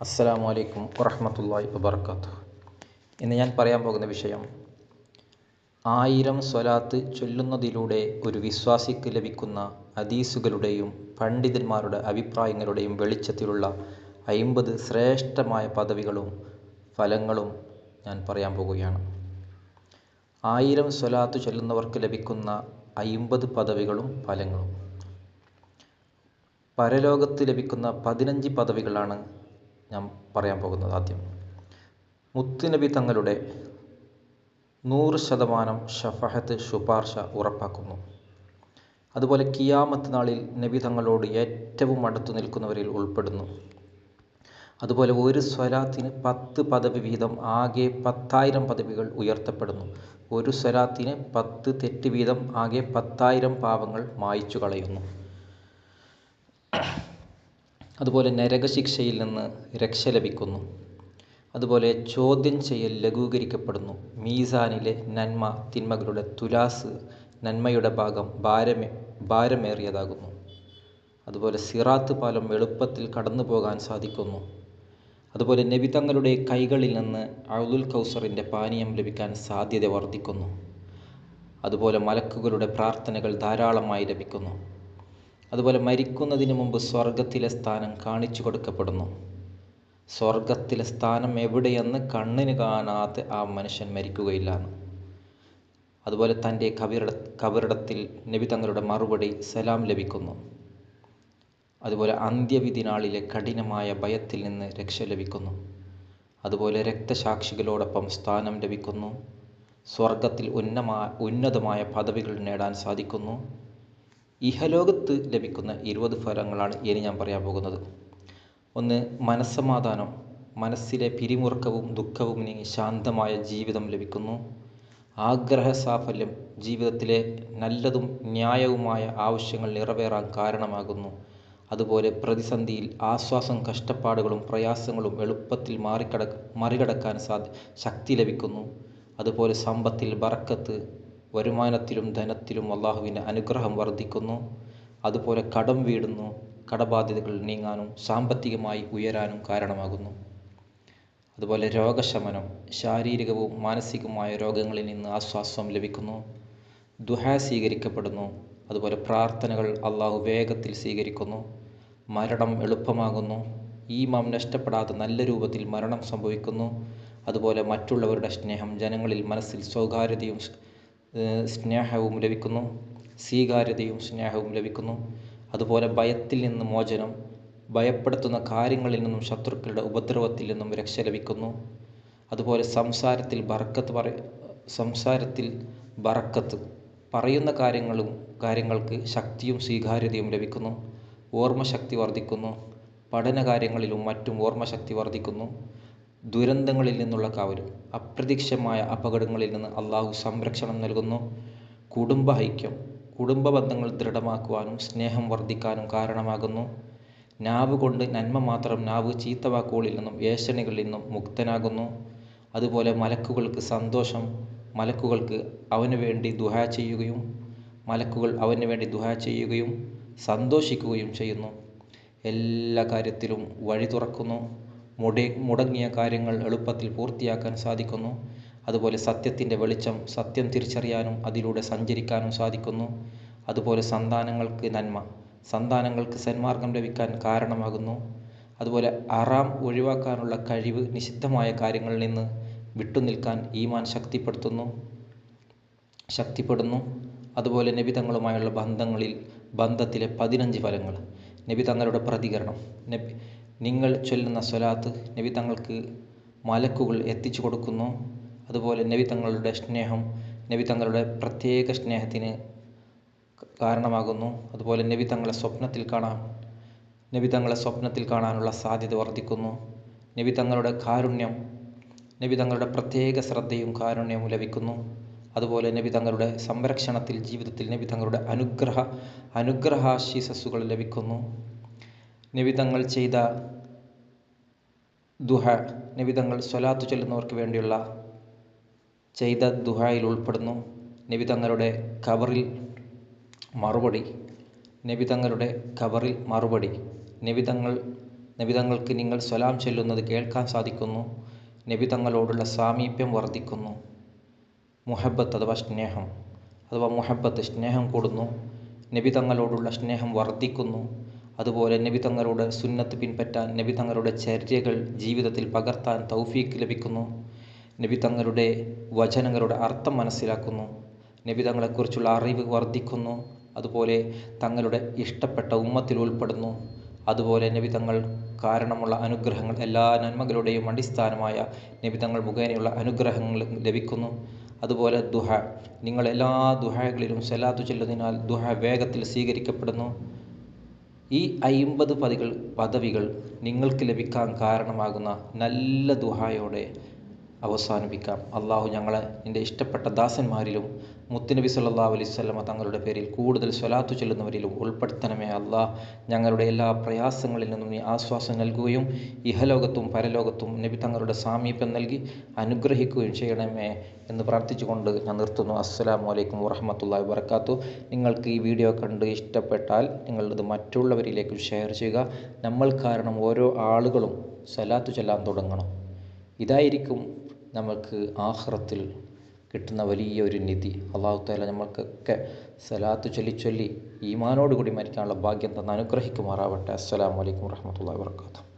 അസ്സലാമു അലൈക്കും വറഹ്മത്തുള്ളാഹി വബർക്കാത്തു ഇന്ന് ഞാൻ പറയാൻ പോകുന്ന വിഷയം ആയിരം സ്വലാത്ത് ചൊല്ലുന്നതിലൂടെ ഒരു വിശ്വാസിക്ക് ലഭിക്കുന്ന അദീസുകളുടെയും പണ്ഡിതന്മാരുടെ അഭിപ്രായങ്ങളുടെയും വെളിച്ചത്തിലുള്ള അയിമ്പത് ശ്രേഷ്ഠമായ പദവികളും ഫലങ്ങളും ഞാൻ പറയാൻ പോകുകയാണ്. ആയിരം സ്വലാത്ത് ചൊല്ലുന്നവർക്ക് ലഭിക്കുന്ന അയിമ്പത് പദവികളും ഫലങ്ങളും. പരലോകത്ത് ലഭിക്കുന്ന പതിനഞ്ച് പദവികളാണ് ഞാൻ പറയാൻ പോകുന്നത് ആദ്യം. മുത്തുനബി തങ്ങളുടെ നൂറ് ശതമാനം ഷഫഹത്ത് ശുപാർശ ഉറപ്പാക്കുന്നു. അതുപോലെ കിയാമത്ത് നാളിൽ നബി തങ്ങളോട് ഏറ്റവും അടുത്തു നിൽക്കുന്നവരിൽ ഉൾപ്പെടുന്നു. അതുപോലെ ഒരു സ്വലാത്തിന് പത്ത് പദവി വീതം ആകെ പത്തായിരം പദവികൾ ഉയർത്തപ്പെടുന്നു. ഒരു സ്വലാത്തിന് പത്ത് തെറ്റ് വീതം ആകെ പത്തായിരം പാവങ്ങൾ മായ്ച്ചു കളയുന്നു അതുപോലെ നരകശിക്ഷയിൽ നിന്ന് രക്ഷ ലഭിക്കുന്നു. അതുപോലെ ചോദ്യം ചെയ്യൽ ലഘൂകരിക്കപ്പെടുന്നു. മീസാനിലെ നന്മ തിന്മകളുടെ തുലാസ് നന്മയുടെ ഭാഗം ഭാരമേ ഭാരമേറിയതാകുന്നു. അതുപോലെ സിറാത്ത് പാലം എളുപ്പത്തിൽ കടന്നു പോകാൻ സാധിക്കുന്നു. അതുപോലെ നബി തങ്ങളുടെ കൈകളിൽ നിന്ന് അഴുതുൽ കൗസറിന്റെ പാനീയം ലഭിക്കാൻ സാധ്യത വർദ്ധിക്കുന്നു. അതുപോലെ മലക്കുകളുടെ പ്രാർത്ഥനകൾ ധാരാളമായി ലഭിക്കുന്നു. അതുപോലെ മരിക്കുന്നതിന് മുമ്പ് സ്വർഗത്തിലെ സ്ഥാനം കാണിച്ചു കൊടുക്കപ്പെടുന്നു. സ്വർഗത്തിലെ സ്ഥാനം എവിടെയെന്ന് കണ്ണിന് കാണാതെ ആ മനുഷ്യൻ മരിക്കുകയില്ലാണ് അതുപോലെ തന്റെ കബിറിട കബറിടത്തിൽ നബി തങ്ങളുടെ മറുപടി സലാം ലഭിക്കുന്നു. അതുപോലെ അന്ത്യവിധി നാളിലെ കഠിനമായ ഭയത്തിൽ നിന്ന് രക്ഷ ലഭിക്കുന്നു. അതുപോലെ രക്തസാക്ഷികളോടൊപ്പം സ്ഥാനം ലഭിക്കുന്നു. സ്വർഗത്തിൽ ഉന്നമായ ഉന്നതമായ പദവികൾ നേടാൻ സാധിക്കുന്നു. ഇഹലോകത്ത് ലഭിക്കുന്ന ഇരുപത് ഫലങ്ങളാണ് ഇനി ഞാൻ പറയാൻ പോകുന്നത്. ഒന്ന് മനസ്സമാധാനം. മനസ്സിലെ പിരിമുറുക്കവും ദുഃഖവും നീങ്ങി ശാന്തമായ ജീവിതം ലഭിക്കുന്നു. ആഗ്രഹ സാഫല്യം ജീവിതത്തിലെ നല്ലതും ന്യായവുമായ ആവശ്യങ്ങൾ നിറവേറാൻ കാരണമാകുന്നു. അതുപോലെ പ്രതിസന്ധിയിൽ ആശ്വാസം കഷ്ടപ്പാടുകളും പ്രയാസങ്ങളും എളുപ്പത്തിൽ മാറിക്കട മറികടക്കാൻ സാധി ശക്തി ലഭിക്കുന്നു. അതുപോലെ സമ്പത്തിൽ ബറക്കത്ത് വരുമാനത്തിലും ധനത്തിലും അള്ളാഹുവിന്റെ അനുഗ്രഹം വർദ്ധിക്കുന്നു. അതുപോലെ കടം വീടുന്നു. കടബാധ്യതകൾ നീങ്ങാനും സാമ്പത്തികമായി ഉയരാനും കാരണമാകുന്നു. അതുപോലെ രോഗശമനം ശാരീരികവും മാനസികവുമായ രോഗങ്ങളിൽ നിന്ന് ആശ്വാസം ലഭിക്കുന്നു. ദുഹ സ്വീകരിക്കപ്പെടുന്നു. അതുപോലെ പ്രാർത്ഥനകൾ അള്ളാഹു വേഗത്തിൽ സ്വീകരിക്കുന്നു. മരണം എളുപ്പമാകുന്നു. ഈമാം നഷ്ടപ്പെടാതെ നല്ല രൂപത്തിൽ മരണം സംഭവിക്കുന്നു. അതുപോലെ മറ്റുള്ളവരുടെ സ്നേഹം ജനങ്ങളിൽ മനസ്സിൽ സ്വകാര്യതയും സ്നേഹവും ലഭിക്കുന്നു സ്വീകാര്യതയും സ്നേഹവും ലഭിക്കുന്നു. അതുപോലെ ഭയത്തിൽ നിന്ന് മോചനം ഭയപ്പെടുത്തുന്ന കാര്യങ്ങളിൽ നിന്നും ശത്രുക്കളുടെ ഉപദ്രവത്തിൽ നിന്നും രക്ഷ ലഭിക്കുന്നു. അതുപോലെ സംസാരത്തിൽ ബറക്കത്ത് പറ സംസാരത്തിൽ ബറക്കത്ത് പറയുന്ന കാര്യങ്ങളും കാര്യങ്ങൾക്ക് ശക്തിയും സ്വീകാര്യതയും ലഭിക്കുന്നു. ഓർമ്മശക്തി വർദ്ധിക്കുന്നു. പഠന കാര്യങ്ങളിലും മറ്റും ഓർമ്മശക്തി വർദ്ധിക്കുന്നു. ദുരന്തങ്ങളിൽ നിന്നുള്ള കാവലും അപ്രതീക്ഷിതമായ അപകടങ്ങളിൽ നിന്ന് അള്ളാഹു സംരക്ഷണം നൽകുന്നു. കുടുംബ ഐക്യം കുടുംബ ബന്ധങ്ങൾ ദൃഢമാക്കുവാനും സ്നേഹം വർദ്ധിക്കാനും കാരണമാകുന്നു. നാവ് കൊണ്ട് നന്മ മാത്രം നാവ് ചീത്ത വാക്കുകളിൽ നിന്നും ഏഷണികളിൽ നിന്നും മുക്തനാകുന്നു. അതുപോലെ മലക്കുകൾക്ക് സന്തോഷം മലക്കുകൾക്ക് അവന് വേണ്ടി ദുഹ ചെയ്യുകയും മലക്കുകൾ അവന് വേണ്ടി ദുഹ ചെയ്യുകയും സന്തോഷിക്കുകയും ചെയ്യുന്നു. എല്ലാ കാര്യത്തിലും വഴി തുറക്കുന്നു. മുടി മുടങ്ങിയ കാര്യങ്ങൾ എളുപ്പത്തിൽ പൂർത്തിയാക്കാൻ സാധിക്കുന്നു. അതുപോലെ സത്യത്തിന്റെ വെളിച്ചം സത്യം തിരിച്ചറിയാനും അതിലൂടെ സഞ്ചരിക്കാനും സാധിക്കുന്നു. അതുപോലെ സന്താനങ്ങൾക്ക് നന്മ സന്താനങ്ങൾക്ക് സന്മാർഗം ലഭിക്കാൻ കാരണമാകുന്നു. അതുപോലെ അറാം ഒഴിവാക്കാനുള്ള കഴിവ് നിഷിദ്ധമായ കാര്യങ്ങളിൽ നിന്ന് വിട്ടുനിൽക്കാൻ ഈമാൻ ശക്തിപ്പെടുത്തുന്നു. ശക്തിപ്പെടുന്നു. അതുപോലെ നബിതങ്ങളുമായുള്ള ബന്ധങ്ങളിൽ ബന്ധത്തിലെ പതിനഞ്ച് ഫലങ്ങൾ. നബി തങ്ങളുടെ പ്രതികരണം. നബി നിങ്ങൾ ചൊല്ലുന്ന സ്വലാത്ത് നബി തങ്ങൾക്ക് മലക്കുകൾ എത്തിച്ചു കൊടുക്കുന്നു. അതുപോലെ നബി തങ്ങളുടെ സ്നേഹം നബി തങ്ങളുടെ പ്രത്യേക സ്നേഹത്തിന് കാരണമാകുന്നു. അതുപോലെ നബി തങ്ങളെ സ്വപ്നത്തിൽ കാണാൻ നബി തങ്ങളെ സ്വപ്നത്തിൽ കാണാനുള്ള സാധ്യത വർദ്ധിക്കുന്നു. നബി തങ്ങളുടെ കാരുണ്യം നബി തങ്ങളുടെ പ്രത്യേക ശ്രദ്ധയും കാരുണ്യവും ലഭിക്കുന്നു. അതുപോലെ നബി തങ്ങളുടെ സംരക്ഷണത്തിൽ ജീവിതത്തിൽ നബി തങ്ങളുടെ അനുഗ്രഹ അനുഗ്രഹാശീസസ്സുകൾ ലഭിക്കുന്നു. നബി തങ്ങൾ ചെയ്ത ദുഹ നിവിധങ്ങൾ തങ്ങൾ സ്വലാത്തു ചെല്ലുന്നവർക്ക് വേണ്ടിയുള്ള ചെയ്ത ദുഹായിൽ ഉൾപ്പെടുന്നു. നിവിധങ്ങളുടെ കവറിൽ മറുപടി. നിവിധങ്ങളുടെ കവറിൽ മറുപടി. നിവിധങ്ങൾ നിവിധങ്ങൾക്ക് നിങ്ങൾ സ്വലാം ചെല്ലുന്നത് കേൾക്കാൻ സാധിക്കുന്നു. നിവിധങ്ങളോടുള്ള സാമീപ്യം വർദ്ധിക്കുന്നു. മുഹബത്ത് അഥവാ സ്നേഹം. അഥവാ മുഹബത്ത് സ്നേഹം കൂടുന്നു. നബിതങ്ങളോടുള്ള സ്നേഹം വർദ്ധിക്കുന്നു. അതുപോലെ നബി തങ്ങളുടെ സുന്നത്ത് പിൻപറ്റാൻ നബി തങ്ങളുടെ ചര്യകൾ ജീവിതത്തിൽ പകർത്താൻ തൗഫീക്ക് ലഭിക്കുന്നു. നബി തങ്ങളുടെ വചനങ്ങളുടെ അർത്ഥം മനസ്സിലാക്കുന്നു. നബി തങ്ങളെക്കുറിച്ചുള്ള അറിവ് വർദ്ധിക്കുന്നു. അതുപോലെ തങ്ങളുടെ ഇഷ്ടപ്പെട്ട ഉമ്മത്തിൽ ഉൾപ്പെടുന്നു. അതുപോലെ നബി തങ്ങൾ കാരണമുള്ള അനുഗ്രഹങ്ങൾ എല്ലാ നന്മകളുടെയും അടിസ്ഥാനമായ നബി തങ്ങൾ മുഖേനയുള്ള അനുഗ്രഹങ്ങൾ ലഭിക്കുന്നു. അതുപോലെ ദുഹ. നിങ്ങൾ എല്ലാ ദുഹകളിലും സലാത്തു ചെല്ലുന്നതിനാൽ ദുഹ വേഗത്തിൽ സ്വീകരിക്കപ്പെടുന്നു. ഈ അയിമ്പത് പതികൾ പദവികൾ നിങ്ങൾക്ക് ലഭിക്കാൻ കാരണമാകുന്ന നല്ല ദുഹായോടെ അവസാനിപ്പിക്കാം. അള്ളാഹു ഞങ്ങളെ നിന്റെ ഇഷ്ടപ്പെട്ട ദാസന്മാരിലും മുത്തുനബി സല്ലാ അലൈഹി വസല്ലമ തങ്ങളുടെ പേരിൽ കൂടുതൽ സ്വലാത്തു ചെല്ലുന്നവരിൽ ഉൾപ്പെടുത്തണമേ അള്ളാഹ് ഞങ്ങളുടെ എല്ലാ പ്രയാസങ്ങളിൽ നിന്നും നീ ആശ്വാസം നൽകുകയും ഇഹലോകത്തും പരലോകത്തും നബി തങ്ങളുടെ സാമീപ്യം നൽകി അനുഗ്രഹിക്കുകയും ചെയ്യണമേ എന്ന് പ്രാർത്ഥിച്ചുകൊണ്ട് ഞാൻ നിർത്തുന്നു. അസ്സലാമു അലൈക്കും വറഹ്മത്തുള്ളാഹി വബർക്കാത്തു നിങ്ങൾക്ക് ഈ വീഡിയോ കണ്ട് ഇഷ്ടപ്പെട്ടാൽ നിങ്ങളിത് മറ്റുള്ളവരിലേക്ക് ഷെയർ ചെയ്യുക. നമ്മൾ കാരണം ഓരോ ആളുകളും സലാത്തു ചെല്ലാൻ തുടങ്ങണം. ഇതായിരിക്കും നമുക്ക് ആഹ്റത്തിൽ കിട്ടുന്ന വലിയ ഒരു നിധി. അള്ളാഹു താല നമ്മൾക്കൊക്കെ സലാത്ത് ചൊല്ലി ചൊല്ലി ഈമാനോടുകൂടി മരിക്കാനുള്ള ഭാഗ്യം തന്ന് അനുഗ്രഹിക്കുമാറാവട്ടെ. അസ്സലാമു അലൈക്കും വറഹ്മത്തുള്ളാഹി വബർക്കാത്തു